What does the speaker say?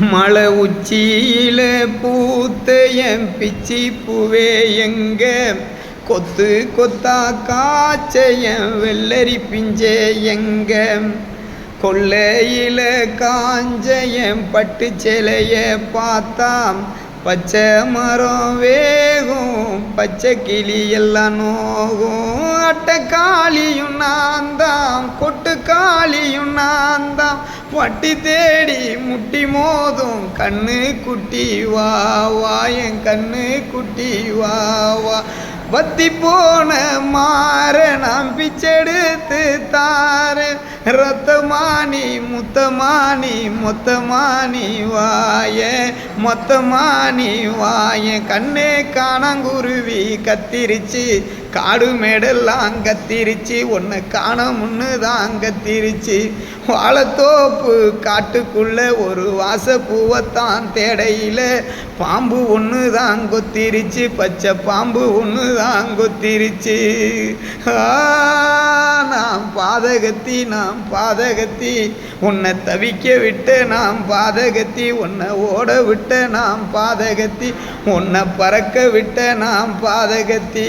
மலை உச்சியில பூத்த என் பிச்சி பூவே எங்க? கொத்து கொத்தா காய்ச்ச என் வெள்ளரி பிஞ்சே எங்க? கொள்ளையில காஞ்ச என் பட்டு சிலைய பார்த்தாம். பச்சை மரம் வேகும் பச்சை கிளி எல்லாம் நோகும். அட்டை காளியும் நான் தான் கொட்டு காளியும் நான் தான் வட்டி தேடி முட்டி மோதும் கண்ணு குட்டி வா வா என் கண்ணு குட்டி வா வா. பத்தி போன மாற நான் பிச்செடுத்து தாரு ரத்தமானி முத்தமானி மொத்தமானி வாய மொத்தமானி வாய. கண்ணே காணாங்குருவி கத்திருச்சு காடு மேடெல்லாம் கத்திரிச்சு ஒன்று காண முன்னு தான் கத்திரிச்சு. வாழைத்தோப்பு காட்டுக்குள்ள ஒரு வாசப்பூவைத்தான் தேடையில் பாம்பு ஒன்று தான் கொத்திருச்சு பச்சை பாம்பு ஒன்று தான் கொத்திருச்சு. ஆ, பாதகத்தி நாம் பாதகத்தி. உன்னை தவிக்க விட்டு நாம் பாதகத்தி. உன்னை ஓட விட்ட நாம் பாதகத்தி. உன்னை பறக்க விட்ட நாம் பாதகத்தி.